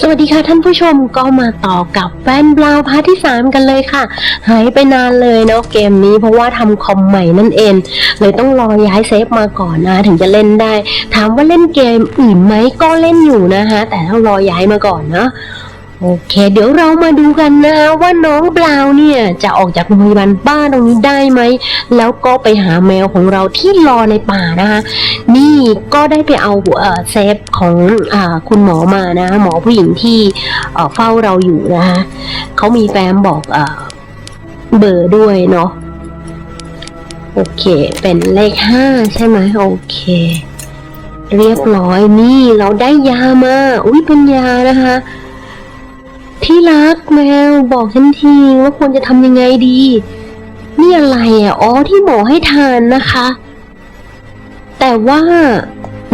สวัสดีค่ะท่านผู้ชมก็มาต่อกับแฟนบราวน์พาร์ทที่ 3 กันเลยค่ะ หายไปนานเลยเนาะเกมนี้เพราะว่าทำคอมใหม่นั่นเอง เลยต้องรอย้ายเซฟมาก่อนนะ ถึงจะเล่นได้ ถามว่าเล่นเกมอื่นไหมก็เล่นอยู่นะคะแต่ต้องรอย้ายมาก่อนเนาะ โอเค เดี๋ยวเรามาดูกันนะคะว่าน้องบราวเนี่ยจะออกจากโรงพยาบาลบ้านตรงนี้ได้ไหม แล้วก็ไปหาแมวของเราที่รอในป่านะคะ นี่ก็ได้ไปเอาเซฟของอคุณหมอมานะ หมอผู้หญิงที่เฝ้าเราอยู่นะคะเขามีแฟ้มบอกเออเบอร์ด้วยเนาะโอเค เป็นเลขห้าใช่ไหมโอเค เรียบร้อยนี่เราได้ยามา อุ้ยเป็นยานะคะ ที่รักแมวบอกฉันทีว่าควรจะทำยังไงดี นี่อะไรอะอ๋อที่หมอให้ทานนะคะ แต่ว่า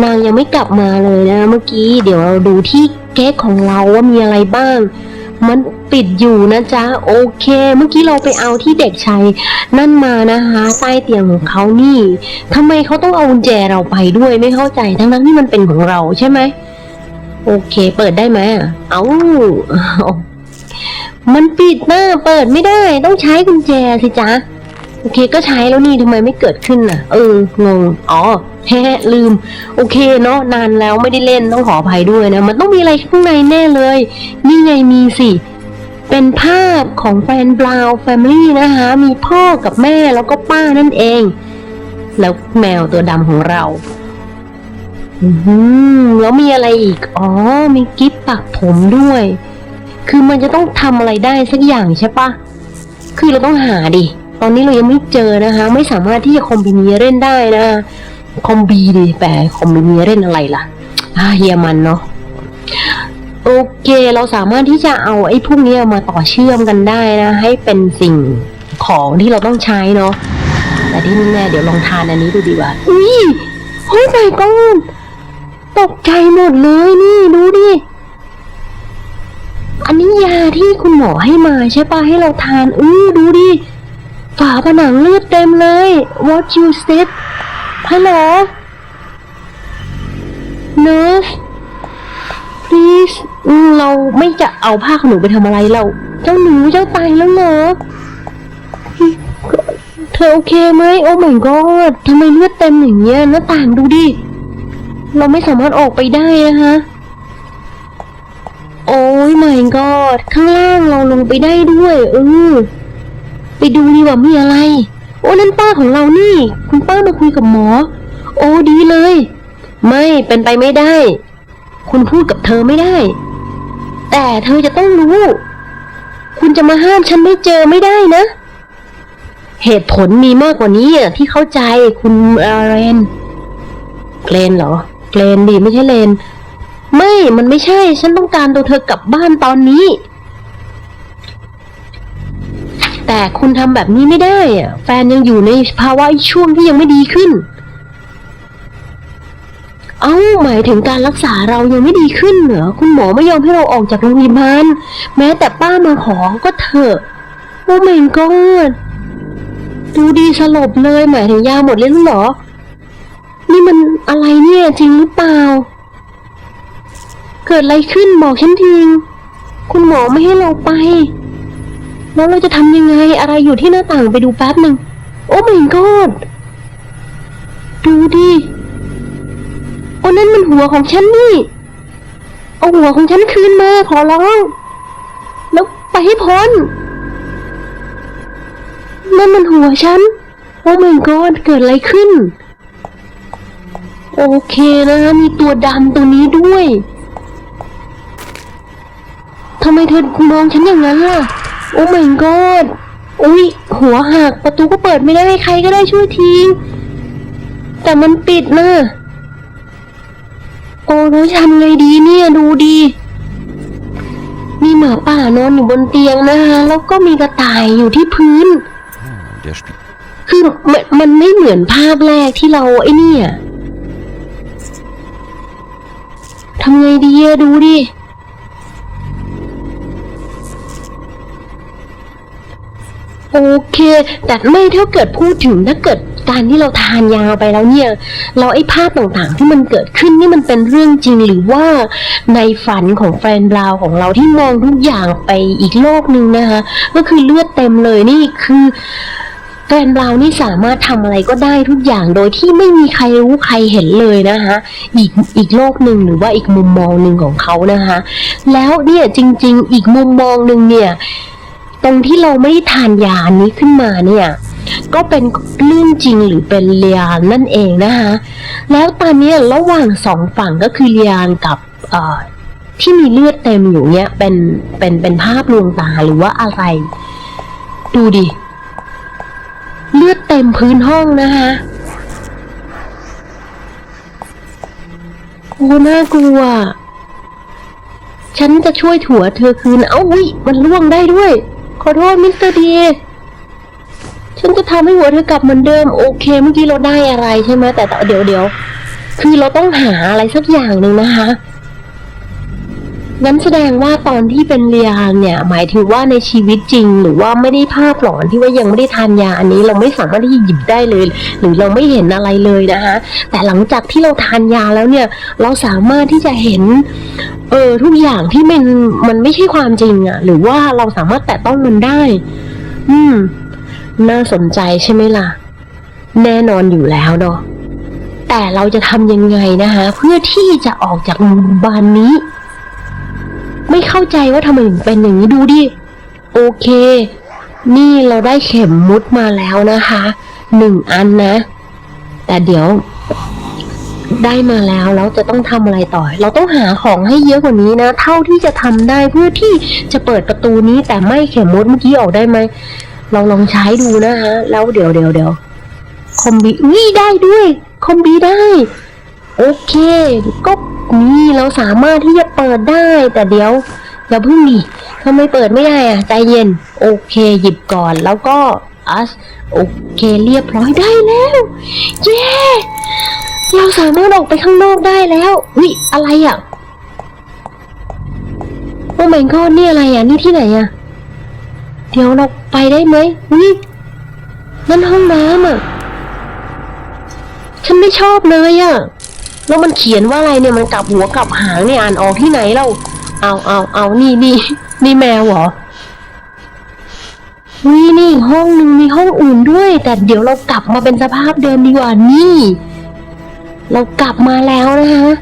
นางยังไม่กลับมาเลยนะ เมื่อกี้เดี๋ยวเราดูที่เก๊กของเราว่ามีอะไรบ้าง มันปิดอยู่นะจ๊ะ โอเค เมื่อกี้เราไปเอาที่เด็กชายนั่นมานะคะใต้เตียงของเขานี่ทำไมเขาต้องเอากุญแจเราไปด้วยไม่เข้าใจทั้งนั้นที่มันเป็นของเราใช่ไหม โอเค เปิดได้ไหมอะเอามันปิดนะเปิดไม่ได้ ต้องใช้กุญแจสิจ๊ะ โอเคก็ใช้แล้วนี่ทำไมไม่เกิดขึ้นน่ะ เออ งง อ๋อแฮะลืม โอเคเนาะนานแล้วไม่ได้เล่นต้องขออภัยด้วยนะ มันต้องมีอะไรข้างในแน่เลย นี่ไงมีสิ เป็นภาพของแฟนบราวแฟมิลี่นะคะ มีพ่อกับแม่แล้วก็ป้านั่นเอง แล้วแมวตัวดำของเรา แล้วมีอะไรอีก อ๋อ มีกิ๊บปักผมด้วย คือมันจะต้องทำอะไรได้สักอย่างใช่ปะ คือเราต้องหาดิ ตอนนี้เรายังไม่เจอนะคะ ไม่สามารถที่จะคอมบิเนียเล่นได้นะ คอมบีดิแปลคอมบิเนียเล่นอะไรล่ะอ่าเฮียมันเนาะ โอเค เราสามารถที่จะเอาไอ้พวกนี้มาต่อเชื่อมกันได้นะ ให้เป็นสิ่งของที่เราต้องใช้เนาะ แต่ที่แน่เดี๋ยวลองทานอันนี้ดูดีกว่าอุ้ยเฮ้ยไม่ก้อน ตกใจหมดเลยนี่ดูดิ อันนี้ยาที่คุณหมอให้มาใช่ปะให้เราทานอื้อดูดิ ฝาผนังเลือดเต็มเลย What you said ฮัลโหล nurse please เราไม่จะเอาผ้าขนหนูไปทำอะไรเรา เจ้าหนูเจ้าตายแล้วเหรอเธอโอเคไหมโอ้ my god ทำไมเลือดเต็มอย่างเงี้ยหน้าต่างดูดิ เราไม่สามารถออกไปได้นะคะ โอ้ย my god ข้างล่างเราลงไปได้ด้วย เออ ไปดูดีกว่ามีอะไร โอ้นั่นป้าของเรานี่ คุณป้ามาคุยกับหมอ โอ้ดีเลย ไม่เป็นไปไม่ได้ คุณพูดกับเธอไม่ได้ แต่เธอจะต้องรู้ คุณจะมาห้ามฉันไม่เจอไม่ได้นะ เหตุผลมีมากกว่านี้ที่เข้าใจคุณอาเรนเกรนเหรอ เกรนดีไม่ใช่เลน ไม่ มันไม่ใช่ ฉันต้องการตัวเธอกลับบ้านตอนนี้ แต่คุณทำแบบนี้ไม่ได้อะแฟนยังอยู่ในภาวะช่วงที่ยังไม่ดีขึ้น เอ้า หมายถึงการรักษาเรายังไม่ดีขึ้นเหรอ คุณหมอไม่ยอมให้เราออกจากโรงพยาบาล แม้แต่ป้ามาขอก็เถอะ โอ้ my god ดูดีสลบเลย หมายถึงยาหมดเลยหรอ นี่มันอะไรเนี่ยจริงหรือเปล่า เกิดอะไรขึ้นบอกฉันทีคุณหมอไม่ให้เราไป แล้วเราจะทำยังไงอะไรอยู่ที่หน้าต่างไปดูแป๊บหนึ่งโอ้ my god ดูดิโอ้นั่นมันหัวของฉันนี่ เอาหัวของฉันคืนมาขอร้อง แล้วไปให้พ้นนั่นมันหัวฉัน โอ้ my god เกิดอะไรขึ้น โอเคนะ มีตัวดำตัวนี้ด้วยทำไมเธอมองฉันอย่างนั้นล่ะ โอ้ my god อุ้ยหัวหักประตูก็เปิดไม่ได้ใครก็ได้ช่วยทีแต่มันปิดนะโอ้แล้วทำไงดีเนี่ยดูดีมีหมาป่านอนอยู่บนเตียงนะคะแล้วก็มีกระต่ายอยู่ที่พื้น Ah, der spielt. คือมันมันไม่เหมือนภาพแรกที่เราไอ้เนี่ย ทำไงดีอะดูดิ โอเค แต่ไม่ถ้าเกิดพูดถึงถ้าเกิดการที่เราทานยาไปแล้วเนี่ย เราไอ้ภาพต่างๆที่มันเกิดขึ้นนี่มันเป็นเรื่องจริงหรือว่าในฝันของแฟนบราวของเราที่มองทุกอย่างไปอีกโลกหนึ่งนะคะ ก็คือเลือดเต็มเลยนี่คือ แฟนบราวนี่สามารถทำอะไรก็ได้ทุกอย่างโดยที่ไม่มีใครรู้ใครเห็นเลยนะคะอีกอีกโลกหนึ่งหรือว่าอีกมุมมองหนึ่งของเขานะคะแล้วเนี่ยจริง ๆ อีกมุมมองหนึ่งเนี่ยตรงที่เราไม่ได้ทานยาอันนี้ขึ้นมาเนี่ยก็เป็นเรื่องจริงหรือเป็นเรียนนั่นเองนะคะแล้วตอนนี้ระหว่างสองฝั่งก็คือเรียนกับที่มีเลือดเต็มอยู่เนี่ยเป็นเป็นเป็นภาพลวงตาหรือว่าอะไร ดูดิ เลือดเต็มพื้นห้องนะคะโอ้น่ากลัว ฉันจะช่วยถั่วเธอคืน เอ้าวิมันล่วงได้ด้วย ขอโทษมิสเตอร์ดีฉันจะทำให้หัวเธอกลับเหมือนเดิม โอเค เมื่อกี้เราได้อะไรใช่ไหมแต่เดี๋ยวเดี๋ยวคือเราต้องหาอะไรสักอย่างหนึ่งนะคะ งั้นแสดงว่าตอนที่เป็นเรียนเนี่ย หมายถึงว่าในชีวิตจริง หรือว่าไม่ได้ภาพหลอนที่ว่ายังไม่ได้ทานยาอันนี้เราไม่สามารถที่จะหยิบได้เลย หรือเราไม่เห็นอะไรเลยนะคะแต่หลังจากที่เราทานยาแล้วเนี่ย เราสามารถที่จะเห็นเออทุกอย่างที่มันมันไม่ใช่ความจริงอะหรือว่าเราสามารถแตะต้องมันได้ อืม น่าสนใจใช่ไหมล่ะ แน่นอนอยู่แล้วเนาะแต่เราจะทำยังไงนะคะ เพื่อที่จะออกจากหมู่บ้านนี้ ไม่เข้าใจว่าทำไมถึงเป็นอย่างนี้ดูดิ โอเค นี่เราได้เข็มมุดมาแล้วนะคะหนึ่งอันนะ แต่เดี๋ยวได้มาแล้วแล้วจะต้องทำอะไรต่อ เราต้องหาของให้เยอะกว่านี้นะ เท่าที่จะทำได้เพื่อที่จะเปิดประตูนี้แต่ไม่เข็มมุดเมื่อกี้ออกได้ไหมเราลองใช้ดูนะคะแล้วเดี๋ยวเดี๋ยวเดี๋ยวคอมบีวิได้ด้วย คอมบีได้ โอเค ก็ นี่เราสามารถที่จะเปิดได้ แต่เดี๋ยวอย่าเพิ่งดิทำไมเปิดไม่ได้อะใจเย็น โอเคหยิบก่อนแล้วก็อัสโอเคเรียบร้อยได้แล้ว เย้เราสามารถออกไปข้างนอกได้แล้ววิอะไรอะโอ้ my god นี่อะไรอะนี่ที่ไหนอะเดี๋ยวเราไปได้ไหมวินั่นห้องน้ำอะฉันไม่ชอบเลยอะ แล้วมันเขียนว่าอะไรเนี่ยมันกลับหัวกลับหางเนี่ยอ่านออกที่ไหนเราเอาเอาเอานี่นี่นี่แมวเหรอวินี่ห้องหนึ่งมีห้องอื่นด้วย แต่เดี๋ยวเรากลับมาเป็นสภาพเดิมดีกว่านี่ เรากลับมาแล้วนะคะ